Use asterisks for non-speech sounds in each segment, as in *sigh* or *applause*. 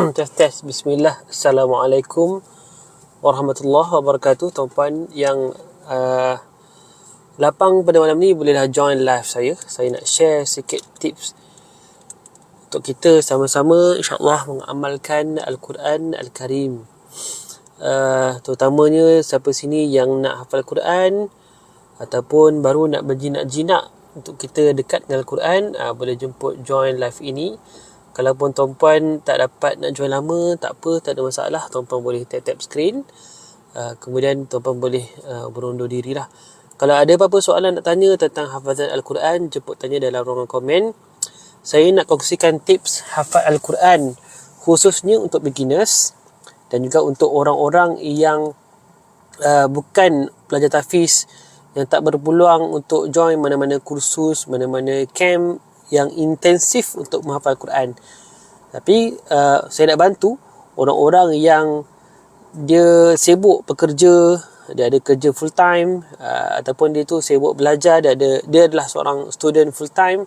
*clears throat* tes tes bismillah. Assalamualaikum warahmatullahi wabarakatuh. Tuan-puan yang uh, lapang pada malam ni bolehlah join live saya. Saya nak share sikit tips untuk kita sama-sama insyaAllah mengamalkan Al-Quran Al-Karim. Uh, terutamanya siapa sini yang nak hafal Quran ataupun baru nak berjinak-jinak untuk kita dekat dengan Al-Quran uh, boleh jemput join live ini kalau pun tuan-puan tak dapat nak join lama, tak apa, tak ada masalah. Tuan-puan boleh tap-tap screen. Uh, kemudian tuan-puan boleh uh, berundur diri lah. Kalau ada apa-apa soalan nak tanya tentang hafazan Al-Quran, jemput tanya dalam ruangan komen. Saya nak kongsikan tips hafal Al-Quran khususnya untuk beginners dan juga untuk orang-orang yang uh, bukan pelajar tafiz yang tak berpeluang untuk join mana-mana kursus, mana-mana camp yang intensif untuk menghafal Quran. Tapi uh, saya nak bantu orang-orang yang dia sibuk bekerja, dia ada kerja full time uh, ataupun dia tu sibuk belajar, dia ada dia adalah seorang student full time.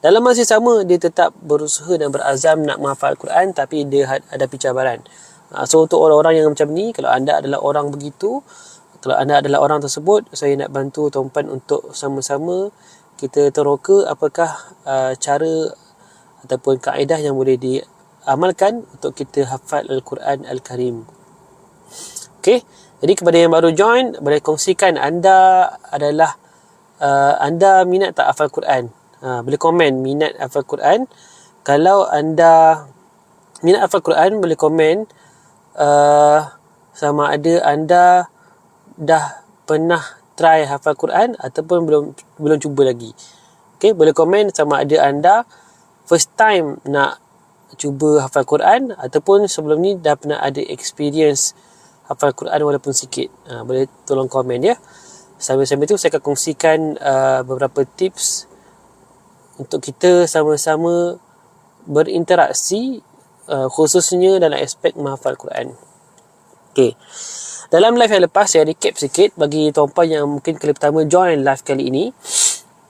Dalam masa sama dia tetap berusaha dan berazam nak menghafal Quran tapi dia ada cabaran. Uh, so untuk orang-orang yang macam ni, kalau anda adalah orang begitu, kalau anda adalah orang tersebut, saya nak bantu tuan-puan untuk sama-sama kita teroka apakah uh, cara ataupun kaedah yang boleh diamalkan untuk kita hafal Al-Quran Al-Karim. Okey, jadi kepada yang baru join, boleh kongsikan anda adalah uh, anda minat tak hafal Quran? Uh, boleh komen minat hafal Quran. Kalau anda minat hafal Quran, boleh komen uh, sama ada anda dah pernah try hafal Quran ataupun belum belum cuba lagi. Okay, boleh komen sama ada anda first time nak cuba hafal Quran ataupun sebelum ni dah pernah ada experience hafal Quran walaupun sikit. Ha, boleh tolong komen ya. Sambil-sambil tu saya akan kongsikan uh, beberapa tips untuk kita sama-sama berinteraksi uh, khususnya dalam aspek menghafal Quran. Okay. Dalam live yang lepas saya recap sikit bagi tuan-puan yang mungkin kali pertama join live kali ini.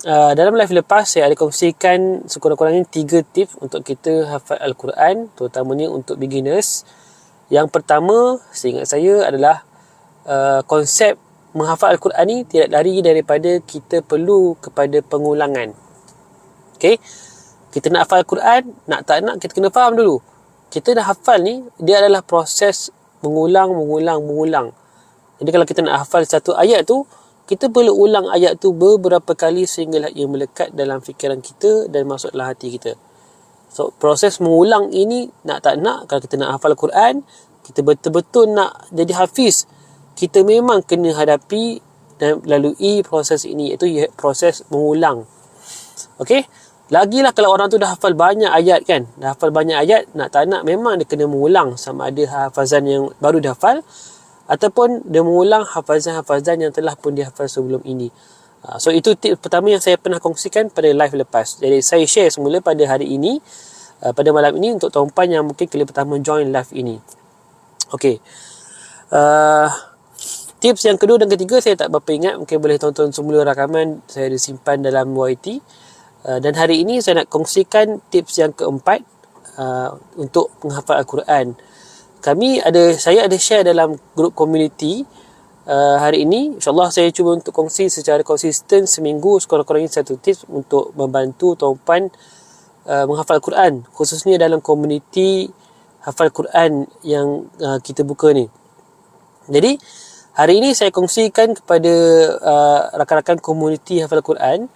Uh, dalam live lepas saya ada kongsikan sekurang-kurangnya tiga tips untuk kita hafal Al-Quran terutamanya untuk beginners. Yang pertama, seingat saya adalah uh, konsep menghafal Al-Quran ni tidak lari daripada kita perlu kepada pengulangan. Okay? Kita nak hafal Al-Quran, nak tak nak kita kena faham dulu. Kita dah hafal ni, dia adalah proses mengulang, mengulang, mengulang. Jadi kalau kita nak hafal satu ayat tu, kita perlu ulang ayat tu beberapa kali sehinggalah ia melekat dalam fikiran kita dan masuk dalam hati kita. So, proses mengulang ini nak tak nak, kalau kita nak hafal Quran, kita betul-betul nak jadi hafiz, kita memang kena hadapi dan lalui proses ini, iaitu proses mengulang. Okay? Lagilah kalau orang tu dah hafal banyak ayat kan. Dah hafal banyak ayat, nak tak nak memang dia kena mengulang sama ada hafazan yang baru dah hafal ataupun dia mengulang hafazan-hafazan yang telah pun dia hafal sebelum ini. Ha, so itu tip pertama yang saya pernah kongsikan pada live lepas. Jadi saya share semula pada hari ini, uh, pada malam ini untuk tuan-puan yang mungkin kali pertama join live ini. Okay. Uh, tips yang kedua dan ketiga saya tak berapa ingat. Mungkin boleh tonton semula rakaman saya ada simpan dalam YT. Uh, dan hari ini saya nak kongsikan tips yang keempat uh, untuk menghafal Al-Quran. Kami ada saya ada share dalam grup community uh, hari ini. InsyaAllah saya cuba untuk kongsi secara konsisten seminggu sekurang-kurangnya satu tips untuk membantu tuan-puan uh, menghafal Al-Quran. Khususnya dalam community hafal Quran yang uh, kita buka ni. Jadi hari ini saya kongsikan kepada uh, rakan-rakan community hafal Quran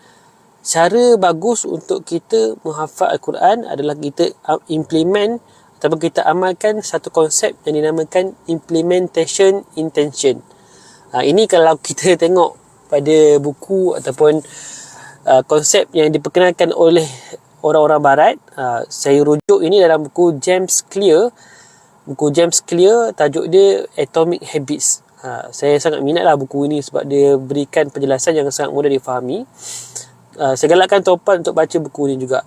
cara bagus untuk kita menghafal Al-Quran adalah kita implement ataupun kita amalkan satu konsep yang dinamakan implementation intention. Ha, ini kalau kita *laughs* tengok pada buku ataupun uh, konsep yang diperkenalkan oleh orang-orang barat, uh, saya rujuk ini dalam buku James Clear. Buku James Clear tajuk dia Atomic Habits. Ha, saya sangat minatlah buku ini sebab dia berikan penjelasan yang sangat mudah difahami. Uh, saya galakkan tuan-puan untuk baca buku ini juga.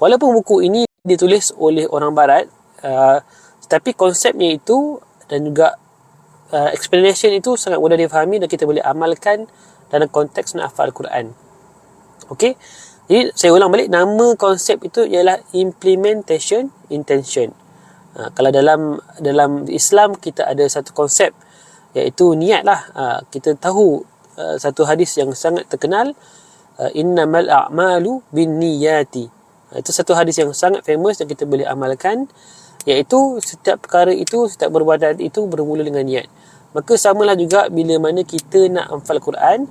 Walaupun buku ini ditulis oleh orang barat, uh, tapi konsepnya itu dan juga uh, explanation itu sangat mudah difahami dan kita boleh amalkan dalam konteks nak hafal Al-Quran. Okey. Jadi saya ulang balik nama konsep itu ialah implementation intention. Ha, kalau dalam dalam Islam kita ada satu konsep iaitu niat lah. Ha, kita tahu uh, satu hadis yang sangat terkenal innamal a'malu bin niyati. Ha, itu satu hadis yang sangat famous yang kita boleh amalkan iaitu setiap perkara itu setiap perbuatan itu bermula dengan niat. Maka samalah juga bila mana kita nak hafal Quran,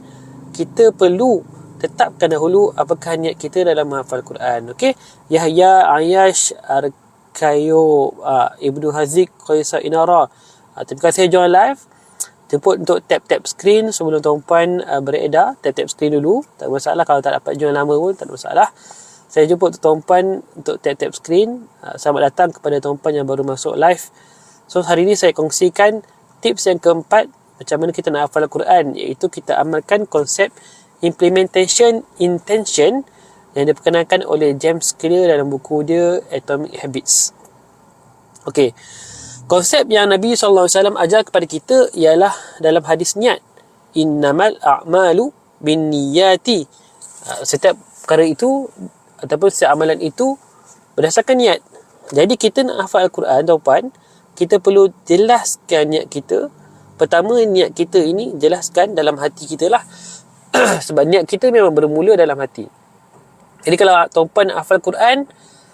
kita perlu tetapkan dahulu apakah niat kita dalam menghafal Quran. Okey. Yahya Ayash Arkayo uh, Ibnu Hazik Qaisar Inara. Uh, terima kasih join live. Jemput untuk tap-tap screen sebelum tuan-puan uh, beredar. Tap-tap screen dulu. Tak masalah kalau tak dapat join lama pun tak masalah. Saya jemput tuan-puan untuk tap-tap screen. Uh, selamat datang kepada tuan-puan yang baru masuk live. So hari ini saya kongsikan tips yang keempat macam mana kita nak hafal Al-Quran iaitu kita amalkan konsep implementation intention yang diperkenalkan oleh James Clear dalam buku dia Atomic Habits. Okey. Konsep yang Nabi SAW ajar kepada kita ialah dalam hadis niat. Innamal a'malu bin niyati. Ah, setiap perkara itu ataupun setiap amalan itu berdasarkan niat. Jadi kita nak hafal Al-Quran, tuan-puan, kita perlu jelaskan niat kita. Pertama, niat kita ini jelaskan dalam hati kita lah. *clears throat* sebab niat kita memang bermula dalam hati. Jadi kalau tuan-puan hafal Quran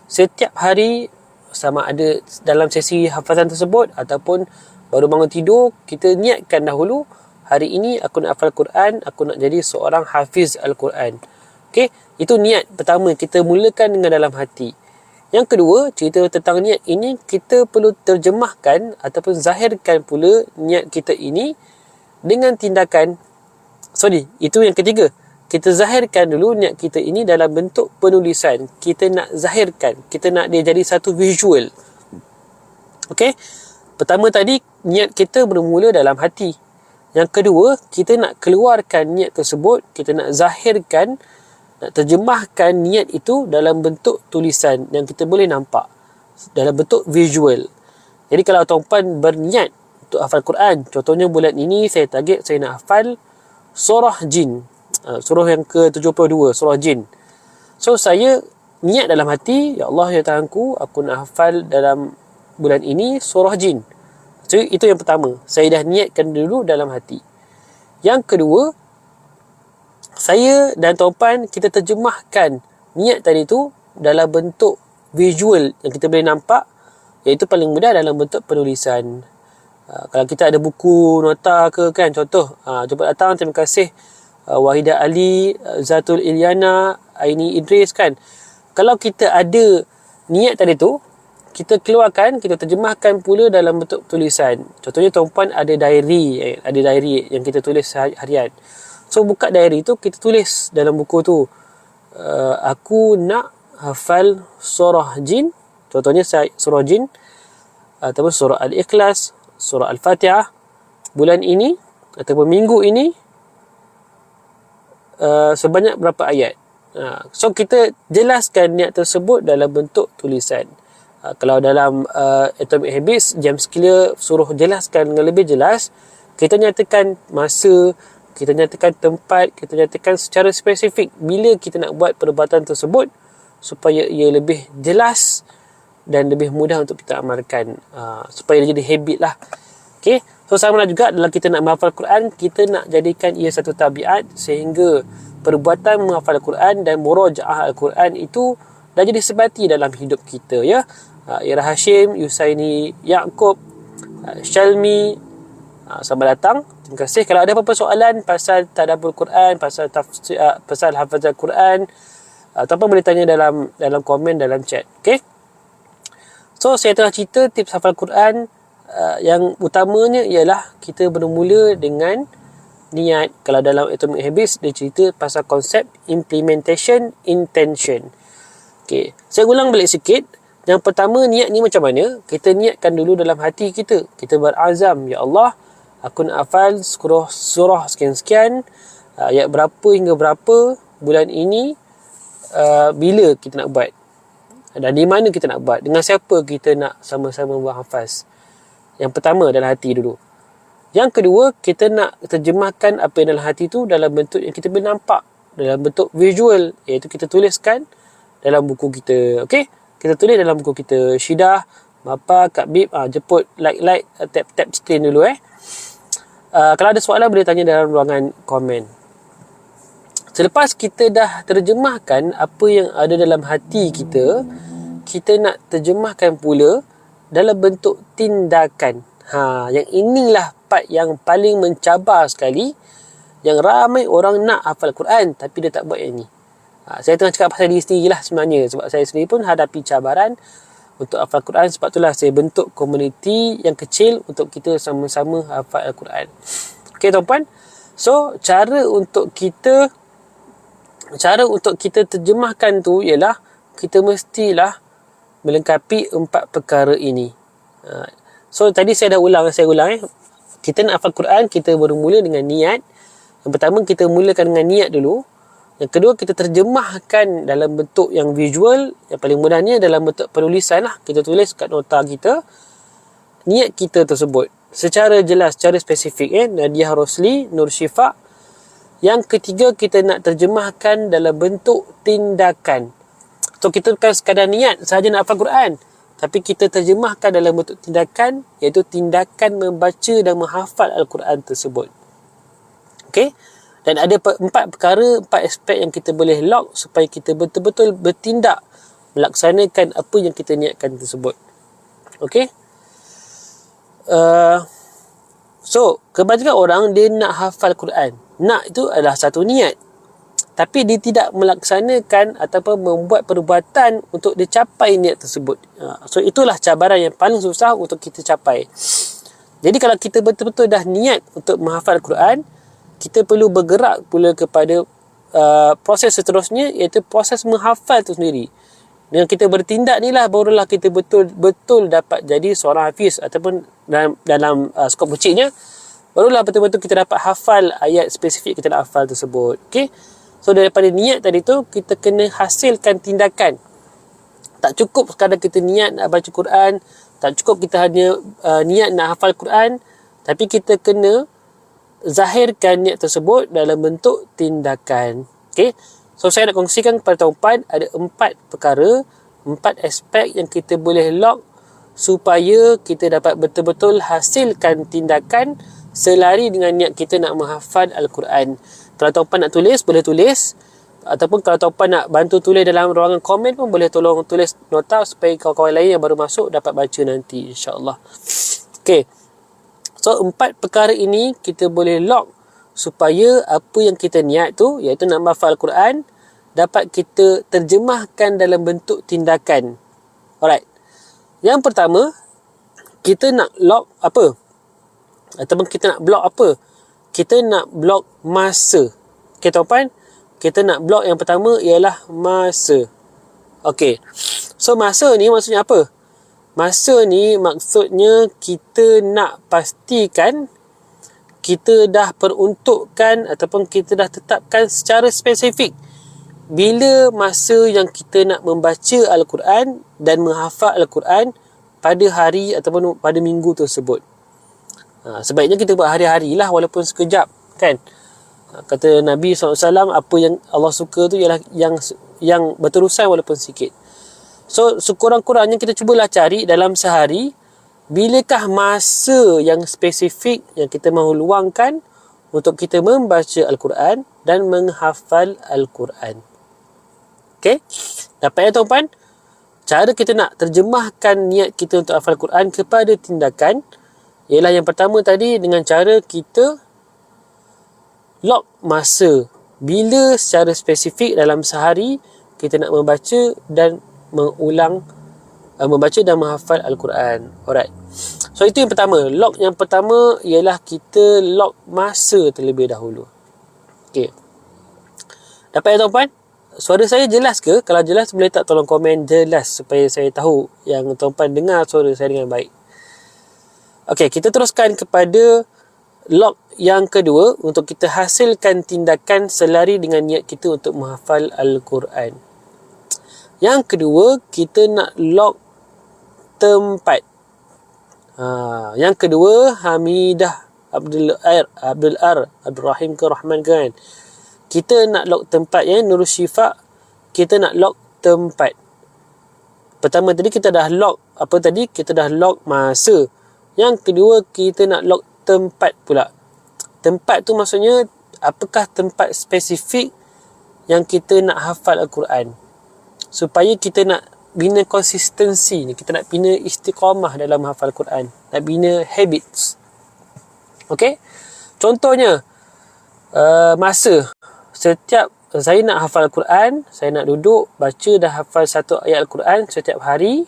setiap hari sama ada dalam sesi hafalan tersebut ataupun baru bangun tidur kita niatkan dahulu hari ini aku nak hafal Quran, aku nak jadi seorang hafiz Al-Quran. Okey, itu niat pertama kita mulakan dengan dalam hati. Yang kedua, cerita tentang niat ini kita perlu terjemahkan ataupun zahirkan pula niat kita ini dengan tindakan sorry itu yang ketiga kita zahirkan dulu niat kita ini dalam bentuk penulisan. Kita nak zahirkan. Kita nak dia jadi satu visual. Okey? Pertama tadi niat kita bermula dalam hati. Yang kedua kita nak keluarkan niat tersebut. Kita nak zahirkan nak terjemahkan niat itu dalam bentuk tulisan yang kita boleh nampak. Dalam bentuk visual. Jadi kalau tuan-puan berniat untuk hafal Quran contohnya bulan ini saya target saya nak hafal surah jin uh, surah yang ke-72 surah jin. So saya niat dalam hati ya Allah ya Tuhanku aku nak hafal dalam bulan ini surah jin. So itu yang pertama. Saya dah niatkan dulu dalam hati. Yang kedua saya dan tuan kita terjemahkan niat tadi tu dalam bentuk visual yang kita boleh nampak iaitu paling mudah dalam bentuk penulisan. Ah, kalau kita ada buku nota ke kan contoh uh, jumpa datang terima kasih uh, Wahidah Ali uh, Zatul Ilyana Aini Idris kan. Kalau kita ada niat tadi tu kita keluarkan kita terjemahkan pula dalam bentuk tulisan. Contohnya tuan-puan ada diary eh, ada diary yang kita tulis harian. So buka diary tu kita tulis dalam buku tu uh, aku nak hafal surah jin. Contohnya surah jin ataupun surah al-ikhlas surah Al-Fatihah bulan ini ataupun minggu ini uh, sebanyak berapa ayat. Uh, so kita jelaskan niat tersebut dalam bentuk tulisan. Uh, kalau dalam uh, Atomic Habits, James Clear suruh jelaskan dengan lebih jelas, kita nyatakan masa, kita nyatakan tempat, kita nyatakan secara spesifik bila kita nak buat perubatan tersebut supaya ia lebih jelas dan lebih mudah untuk kita amalkan uh, supaya dia jadi habit lah okay? So sama lah juga dalam kita nak menghafal Quran kita nak jadikan ia satu tabiat sehingga perbuatan menghafal Quran dan murajaah Al-Quran itu dah jadi sebati dalam hidup kita ya. Uh, Ira Hashim Yusaini Yaakob uh, Shalmi uh, selamat datang. Terima kasih. Kalau ada apa-apa soalan pasal tadabbur Quran pasal tafsir uh, pasal hafazan Quran ataupun boleh tanya dalam dalam komen dalam chat okey? So saya telah cerita tips hafal Quran uh, yang utamanya ialah kita bermula dengan niat. Kalau dalam Atomic Habits dia cerita pasal konsep implementation intention. Okay. Saya ulang balik sikit. Yang pertama niat ni macam mana? Kita niatkan dulu dalam hati kita. Kita berazam, Ya Allah, aku nak hafal surah, surah sekian-sekian. Uh, ayat berapa hingga berapa bulan ini. Uh, bila kita nak buat dan di mana kita nak buat dengan siapa kita nak sama-sama buat hafaz yang pertama dalam hati dulu. Yang kedua kita nak terjemahkan apa yang dalam hati tu dalam bentuk yang kita boleh nampak. Dalam bentuk visual iaitu kita tuliskan dalam buku kita. Okey? Kita tulis dalam buku kita. Syidah Bapa, Kak Bib, uh, jemput like-like, uh, tap-tap screen dulu eh. Uh, kalau ada soalan boleh tanya dalam ruangan komen. Selepas kita dah terjemahkan apa yang ada dalam hati kita, kita nak terjemahkan pula dalam bentuk tindakan. Ha, yang inilah part yang paling mencabar sekali yang ramai orang nak hafal Quran tapi dia tak buat yang ni. Ha, saya tengah cakap pasal diri sendiri lah sebenarnya sebab saya sendiri pun hadapi cabaran untuk hafal Quran sebab itulah saya bentuk komuniti yang kecil untuk kita sama-sama hafal Al-Quran. Okey tuan-puan. So cara untuk kita cara untuk kita terjemahkan tu ialah kita mestilah melengkapi empat perkara ini. Ha, so tadi saya dah ulang saya ulang eh. Kita nak hafal Quran kita bermula dengan niat. Yang pertama kita mulakan dengan niat dulu. Yang kedua kita terjemahkan dalam bentuk yang visual. Yang paling mudahnya dalam bentuk penulisan lah. Kita tulis kat nota kita. Niat kita tersebut. Secara jelas, secara spesifik. Eh? Nadia Rosli, Nur Syifa. Yang ketiga kita nak terjemahkan dalam bentuk tindakan. So kita bukan sekadar niat sahaja nak hafal Quran. Tapi kita terjemahkan dalam bentuk tindakan. Iaitu tindakan membaca dan menghafal Al-Quran tersebut. Okay? Dan ada empat perkara, empat aspek yang kita boleh lock supaya kita betul-betul bertindak melaksanakan apa yang kita niatkan tersebut. Okay? Uh, so, kebanyakan orang dia nak hafal Quran. Nak itu adalah satu niat. Tapi dia tidak melaksanakan ataupun membuat perbuatan untuk dia capai niat tersebut. Uh, so, itulah cabaran yang paling susah untuk kita capai. Jadi, kalau kita betul-betul dah niat untuk menghafal Quran, kita perlu bergerak pula kepada uh, proses seterusnya iaitu proses menghafal itu sendiri. Dengan kita bertindak ni lah barulah kita betul-betul dapat jadi seorang hafiz ataupun dalam, dalam uh, skop kecilnya barulah betul-betul kita dapat hafal ayat spesifik kita nak hafal tersebut. Okay? So daripada niat tadi tu kita kena hasilkan tindakan. Tak cukup sekadar kita niat nak baca Quran, tak cukup kita hanya uh, niat nak hafal Quran, tapi kita kena zahirkan niat tersebut dalam bentuk tindakan. Okay? So, saya nak kongsikan kepada tuan-tuan ada empat perkara, empat aspek yang kita boleh lock supaya kita dapat betul-betul hasilkan tindakan selari dengan niat kita nak menghafal Al-Quran. Kalau tuan-tuan nak tulis, boleh tulis. Ataupun kalau tuan-tuan nak bantu tulis dalam ruangan komen pun boleh tolong tulis nota supaya kawan-kawan lain yang baru masuk dapat baca nanti insyaAllah. Okay. So empat perkara ini kita boleh lock supaya apa yang kita niat tu iaitu nak menghafal Al-Quran dapat kita terjemahkan dalam bentuk tindakan. Alright. Yang pertama kita nak lock apa? Ataupun kita nak block apa? Kita nak block masa. Okay tuan Kita nak block yang pertama ialah masa. Okay. So masa ni maksudnya apa? Masa ni maksudnya kita nak pastikan kita dah peruntukkan ataupun kita dah tetapkan secara spesifik bila masa yang kita nak membaca Al-Quran dan menghafal Al-Quran pada hari ataupun pada minggu tersebut. Ha, sebaiknya kita buat hari-hari lah walaupun sekejap kan. Ha, kata Nabi SAW apa yang Allah suka tu ialah yang yang berterusan walaupun sikit. So sekurang-kurangnya kita cubalah cari dalam sehari bilakah masa yang spesifik yang kita mahu luangkan untuk kita membaca Al-Quran dan menghafal Al-Quran. Okay? Dapat ya tuan-puan? Cara kita nak terjemahkan niat kita untuk hafal Al-Quran kepada tindakan ialah yang pertama tadi dengan cara kita lock masa bila secara spesifik dalam sehari kita nak membaca dan mengulang uh, membaca dan menghafal al-Quran. Alright. So itu yang pertama. Lock yang pertama ialah kita lock masa terlebih dahulu. Okey. Dapat ya tuan-puan? Suara saya jelas ke? Kalau jelas boleh tak tolong komen jelas supaya saya tahu yang tuan-puan dengar suara saya dengan baik. Okey, kita teruskan kepada lock yang kedua untuk kita hasilkan tindakan selari dengan niat kita untuk menghafal Al-Quran. Yang kedua, kita nak lock tempat. Ha, yang kedua, Hamidah Abdul Ar, Abdul Ar, Abdul Rahim ke Rahman ke kan? Kita nak lock tempat ya, Nurul Syifa, kita nak lock tempat. pertama tadi kita dah lock apa tadi kita dah lock masa yang kedua kita nak lock tempat pula. Tempat tu maksudnya apakah tempat spesifik yang kita nak hafal al-Quran? Supaya kita nak bina konsistensi ni kita nak bina istiqamah dalam hafal Quran nak bina habits. Okey? Contohnya uh, masa setiap saya nak hafal Quran saya nak duduk baca dah hafal satu ayat Al-Quran setiap hari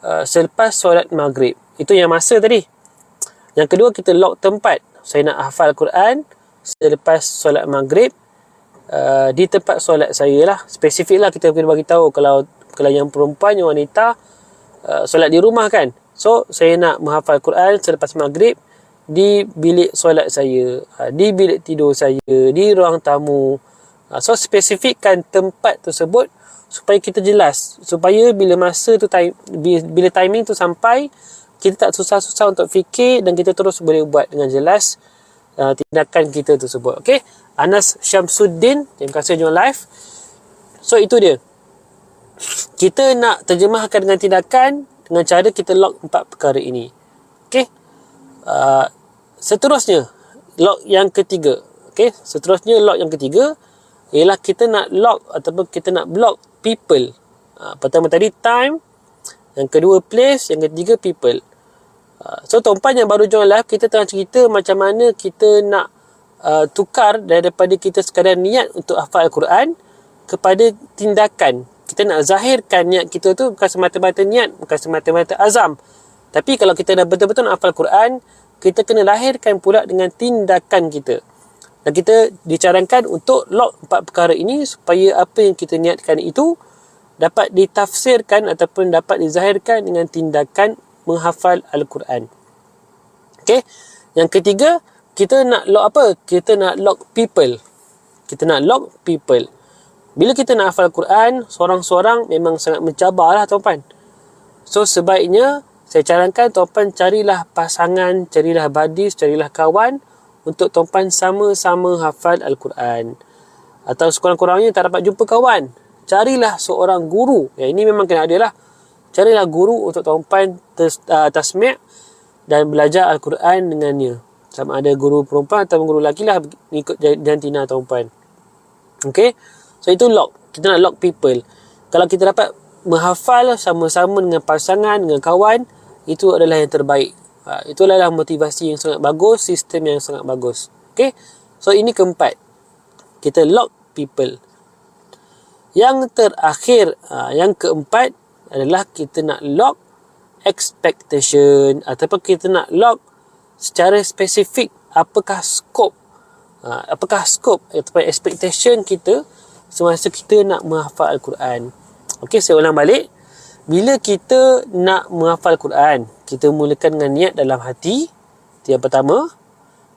uh, selepas solat maghrib itu yang masa tadi. Yang kedua kita lock tempat. Saya nak hafal Quran selepas solat maghrib. Uh, di tempat solat saya lah. Spesifik lah kita kena bagi tahu kalau kalau yang perempuan yang wanita uh, solat di rumah kan. So saya nak menghafal Quran selepas maghrib di bilik solat saya uh, di bilik tidur saya di ruang tamu. Uh, so spesifikkan tempat tersebut supaya kita jelas. Supaya bila masa tu time, bila timing tu sampai kita tak susah-susah untuk fikir dan kita terus boleh buat dengan jelas uh, tindakan kita tersebut okey Anas Syamsuddin terima kasih join live so itu dia kita nak terjemahkan dengan tindakan dengan cara kita lock empat perkara ini. Okey. Uh, seterusnya lock yang ketiga. Okey, seterusnya lock yang ketiga ialah kita nak lock ataupun kita nak block people. Uh, pertama tadi time, yang kedua place, yang ketiga people. Uh, so tuan yang baru join live kita tengah cerita macam mana kita nak uh, tukar daripada kita sekadar niat untuk hafal Al-Quran kepada tindakan kita nak zahirkan niat kita tu bukan semata-mata niat, bukan semata-mata azam. Tapi kalau kita dah betul-betul nak hafal Quran, kita kena lahirkan pula dengan tindakan kita. Dan kita dicarankan untuk lock empat perkara ini supaya apa yang kita niatkan itu dapat ditafsirkan ataupun dapat dizahirkan dengan tindakan menghafal Al-Quran. Okay. Yang ketiga, kita nak lock apa? Kita nak lock people. Kita nak lock people. Bila kita nak hafal Quran, seorang-seorang memang sangat mencabar lah tuan-puan. So sebaiknya saya carankan tuan-puan carilah pasangan, carilah badis, carilah kawan untuk tuan-puan sama-sama hafal Al-Quran. Atau sekurang-kurangnya tak dapat jumpa kawan, carilah seorang guru. Ya, ini memang kena ada lah. Carilah guru untuk tuan-puan uh, tasmi' dan belajar Al-Quran dengannya. Sama ada guru perempuan atau guru lelaki lah ikut jantina tuan-puan. Okay. So itu lock. Kita nak lock people. Kalau kita dapat menghafal sama-sama dengan pasangan, dengan kawan, itu adalah yang terbaik. Ha, itu adalah motivasi yang sangat bagus, sistem yang sangat bagus. Okay? So ini keempat. Kita lock people. Yang terakhir, ha, yang keempat adalah kita nak lock expectation ataupun kita nak lock secara spesifik apakah skop ha, apakah skop ataupun expectation kita semasa kita nak menghafal Al-Quran. Okey, saya ulang balik. Bila kita nak menghafal Al-Quran, kita mulakan dengan niat dalam hati. Itu yang pertama.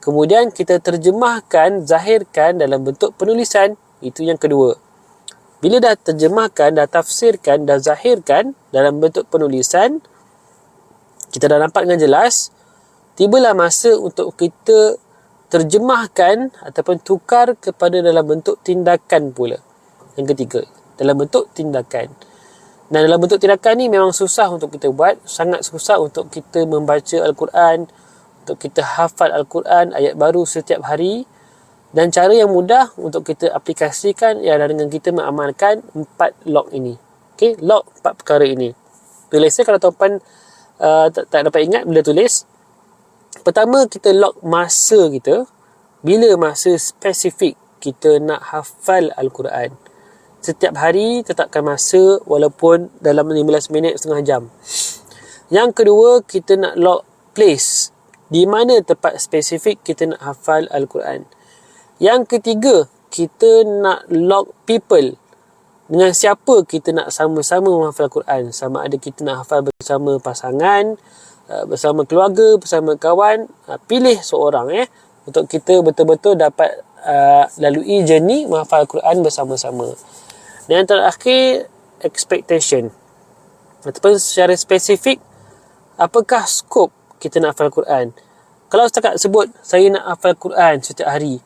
Kemudian kita terjemahkan, zahirkan dalam bentuk penulisan. Itu yang kedua. Bila dah terjemahkan, dah tafsirkan, dah zahirkan dalam bentuk penulisan, kita dah nampak dengan jelas, tibalah masa untuk kita terjemahkan ataupun tukar kepada dalam bentuk tindakan pula. Yang ketiga, dalam bentuk tindakan. Dan dalam bentuk tindakan ni memang susah untuk kita buat. Sangat susah untuk kita membaca Al-Quran. Untuk kita hafal Al-Quran ayat baru setiap hari. Dan cara yang mudah untuk kita aplikasikan ialah dengan kita mengamalkan empat lock ini. Okay, lock empat perkara ini. Tulisnya kalau tuan-puan uh, tak, tak dapat ingat bila tulis. Pertama, kita lock masa kita. Bila masa spesifik kita nak hafal Al-Quran setiap hari tetapkan masa walaupun dalam 15 minit setengah jam. Yang kedua, kita nak lock place. Di mana tempat spesifik kita nak hafal Al-Quran. Yang ketiga, kita nak lock people. Dengan siapa kita nak sama-sama menghafal Al-Quran. Sama ada kita nak hafal bersama pasangan, uh, bersama keluarga, bersama kawan. Uh, pilih seorang eh untuk kita betul-betul dapat uh, lalui journey menghafal Al-Quran bersama-sama. Dan yang terakhir, expectation. Ataupun secara spesifik, apakah skop kita nak hafal Quran? Kalau setakat sebut, saya nak hafal Quran setiap hari.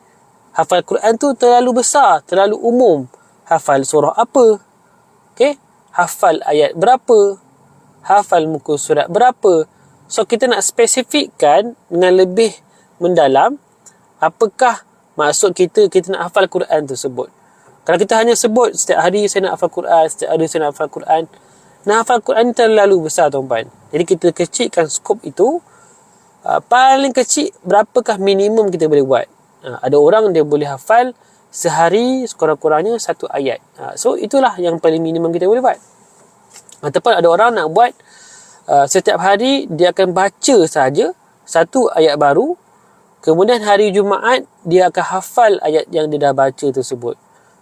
Hafal Quran tu terlalu besar, terlalu umum. Hafal surah apa? Okay? hafal ayat berapa hafal muka surat berapa so kita nak spesifikkan dengan lebih mendalam apakah maksud kita kita nak hafal Quran tersebut kalau kita hanya sebut setiap hari saya nak hafal Quran setiap hari saya nak hafal Quran nak hafal Quran terlalu besar tuan-puan jadi kita kecilkan skop itu uh, paling kecil berapakah minimum kita boleh buat uh, ada orang dia boleh hafal sehari sekurang-kurangnya satu ayat. Ha, so itulah yang paling minimum kita boleh buat. Ataupun ada orang nak buat uh, setiap hari dia akan baca saja satu ayat baru. Kemudian hari Jumaat dia akan hafal ayat yang dia dah baca tersebut.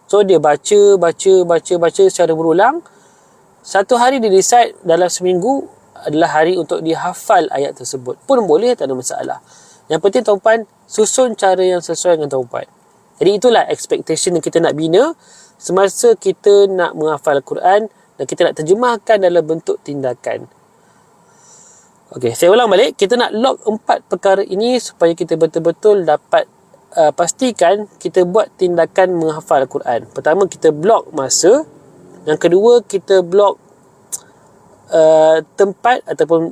So dia baca, baca, baca, baca secara berulang. Satu hari dia decide dalam seminggu adalah hari untuk dia hafal ayat tersebut. Pun boleh, tak ada masalah. Yang penting tuan-puan, susun cara yang sesuai dengan tuan-puan. Jadi itulah expectation yang kita nak bina semasa kita nak menghafal Al-Quran dan kita nak terjemahkan dalam bentuk tindakan. Okey, saya ulang balik. Kita nak lock empat perkara ini supaya kita betul-betul dapat uh, pastikan kita buat tindakan menghafal Al-Quran. Pertama, kita block masa. Yang kedua, kita block uh, tempat ataupun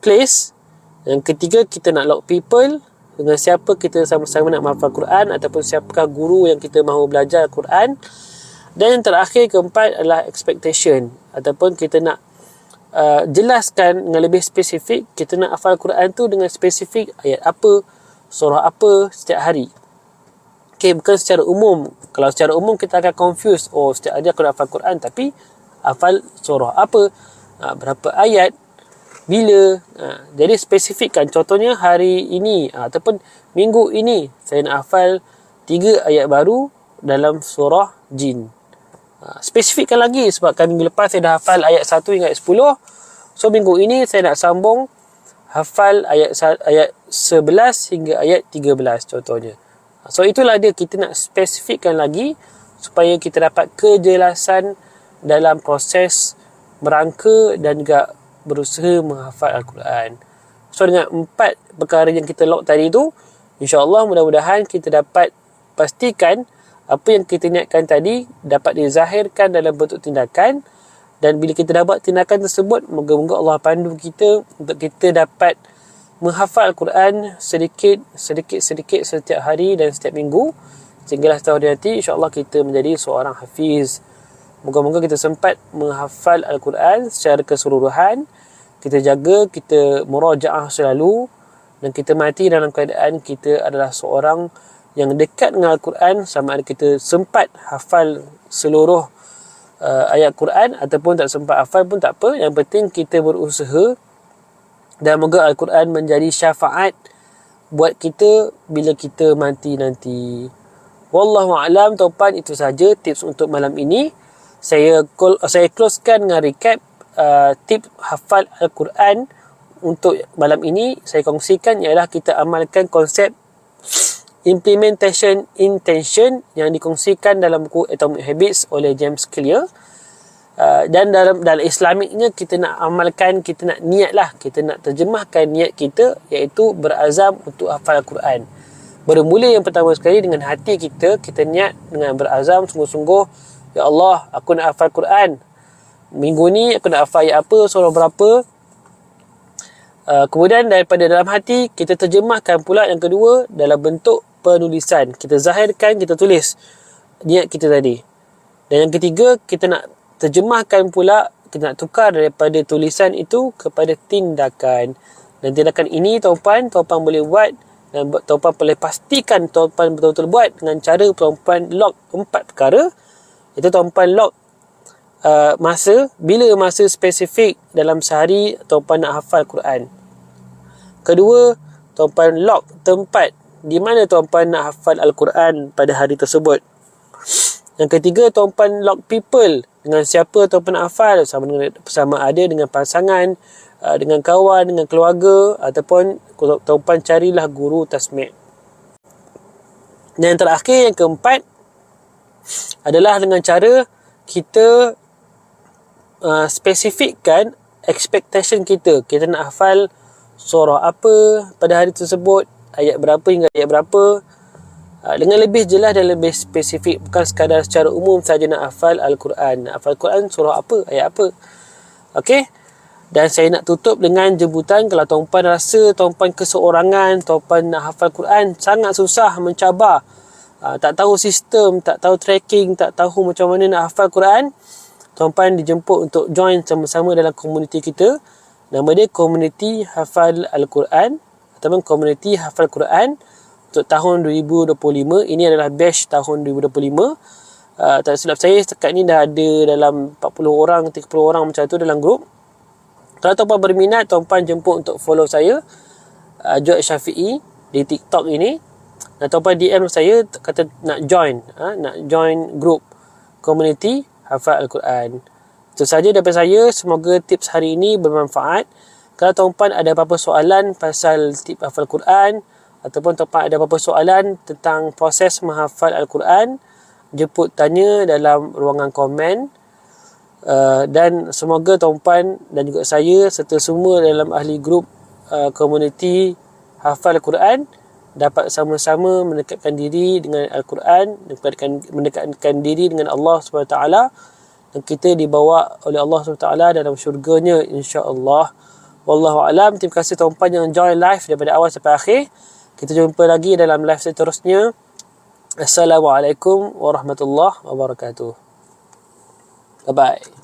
place. Yang ketiga, kita nak lock people dengan siapa kita sama-sama nak menghafal Quran ataupun siapakah guru yang kita mahu belajar Quran dan yang terakhir keempat adalah expectation ataupun kita nak uh, jelaskan dengan lebih spesifik kita nak hafal Quran tu dengan spesifik ayat apa surah apa setiap hari Okay, bukan secara umum. Kalau secara umum kita akan confuse. Oh, setiap hari aku nak hafal Quran. Tapi, hafal surah apa? Uh, berapa ayat? Bila? Ha, jadi spesifikkan. Contohnya hari ini ha, ataupun minggu ini saya nak hafal tiga ayat baru dalam surah jin. Ha, spesifikkan lagi sebab kan minggu lepas saya dah hafal ayat 1 hingga ayat 10 so minggu ini saya nak sambung hafal ayat ayat 11 hingga ayat 13 contohnya. Ha, so itulah dia. Kita nak spesifikkan lagi supaya kita dapat kejelasan dalam proses merangka dan juga berusaha menghafal Al-Quran. So dengan empat perkara yang kita lock tadi tu, insyaAllah mudah-mudahan kita dapat pastikan apa yang kita niatkan tadi dapat dizahirkan dalam bentuk tindakan. Dan bila kita dapat tindakan tersebut, moga-moga Allah pandu kita untuk kita dapat menghafal Al-Quran sedikit, sedikit, sedikit setiap hari dan setiap minggu. Sehinggalah setahun nanti insyaAllah kita menjadi seorang hafiz Moga-moga kita sempat menghafal Al-Quran secara keseluruhan. Kita jaga, kita murajaah selalu. Dan kita mati dalam keadaan kita adalah seorang yang dekat dengan Al-Quran. Sama ada kita sempat hafal seluruh uh, ayat Quran ataupun tak sempat hafal pun tak apa. Yang penting kita berusaha. Dan moga Al-Quran menjadi syafaat buat kita bila kita mati nanti. Wallahu'alam, tuan itu saja tips untuk malam ini saya saya closekan dengan recap uh, tip hafal al-Quran untuk malam ini. Saya kongsikan ialah kita amalkan konsep implementation intention yang dikongsikan dalam buku Atomic Habits oleh James Clear. Uh, dan dalam dalam islamiknya kita nak amalkan kita nak niat lah. Kita nak terjemahkan niat kita iaitu berazam untuk hafal al-Quran. Bermula yang pertama sekali dengan hati kita kita niat dengan berazam sungguh-sungguh Ya Allah, aku nak hafal Quran. Minggu ni aku nak hafal ayat apa, surah berapa. Uh, kemudian daripada dalam hati, kita terjemahkan pula yang kedua dalam bentuk penulisan. Kita zahirkan, kita tulis niat kita tadi. Dan yang ketiga, kita nak terjemahkan pula, kita nak tukar daripada tulisan itu kepada tindakan. Dan tindakan ini, tuan-puan, tuan-puan boleh buat dan tuan-puan boleh pastikan tuan-puan betul-betul buat dengan cara tuan-puan log empat perkara itu tuan-puan lock uh, masa bila masa spesifik dalam sehari tuan-puan nak hafal Quran. Kedua, tuan-puan lock tempat di mana tuan-puan nak hafal Al-Quran pada hari tersebut. Yang ketiga, tuan-puan lock people dengan siapa tuan-puan nak hafal sama dengan sama ada dengan pasangan, uh, dengan kawan, dengan keluarga ataupun tuan-puan carilah guru tasmi'. Dan yang terakhir yang keempat, adalah dengan cara kita uh, spesifikkan expectation kita. Kita nak hafal surah apa pada hari tersebut, ayat berapa hingga ayat berapa. uh, dengan lebih jelas dan lebih spesifik bukan sekadar secara umum saja nak hafal Al-Quran. Nak hafal Al-Quran surah apa, ayat apa. Okey? Dan saya nak tutup dengan jemputan kalau tuan-puan rasa tuan-puan keseorangan, tuan-puan nak hafal Quran sangat susah, mencabar. Uh, tak tahu sistem, tak tahu tracking, tak tahu macam mana nak hafal Quran. Tuan-puan dijemput untuk join sama-sama dalam komuniti kita. Nama dia Komuniti Hafal Al-Quran ataupun Komuniti Hafal Quran untuk tahun 2025. Ini adalah batch tahun 2025. Uh, tak silap saya setakat ni dah ada dalam 40 orang, 30 orang macam tu dalam grup. Kalau tuan-puan berminat, tuan-puan jemput untuk follow saya, uh, Syafi'i di TikTok ini. Dan tuan-puan DM saya kata nak join, uh, nak join group community hafal Al-Quran. Itu saja daripada saya. Semoga tips hari ini bermanfaat. Kalau tuan-puan ada apa-apa soalan pasal tips hafal Al-Quran ataupun tuan-puan ada apa-apa soalan tentang proses menghafal Al-Quran, jemput tanya dalam ruangan komen. Uh, dan semoga tuan-puan dan juga saya serta semua dalam ahli grup uh, komuniti uh, hafal Al-Quran dapat sama-sama mendekatkan diri dengan Al-Quran mendekatkan, mendekatkan diri dengan Allah SWT dan kita dibawa oleh Allah SWT dalam syurganya insya-Allah. Wallahu alam. Terima kasih tuan-puan yang join live daripada awal sampai akhir. Kita jumpa lagi dalam live seterusnya. Assalamualaikum warahmatullahi wabarakatuh. Bye bye.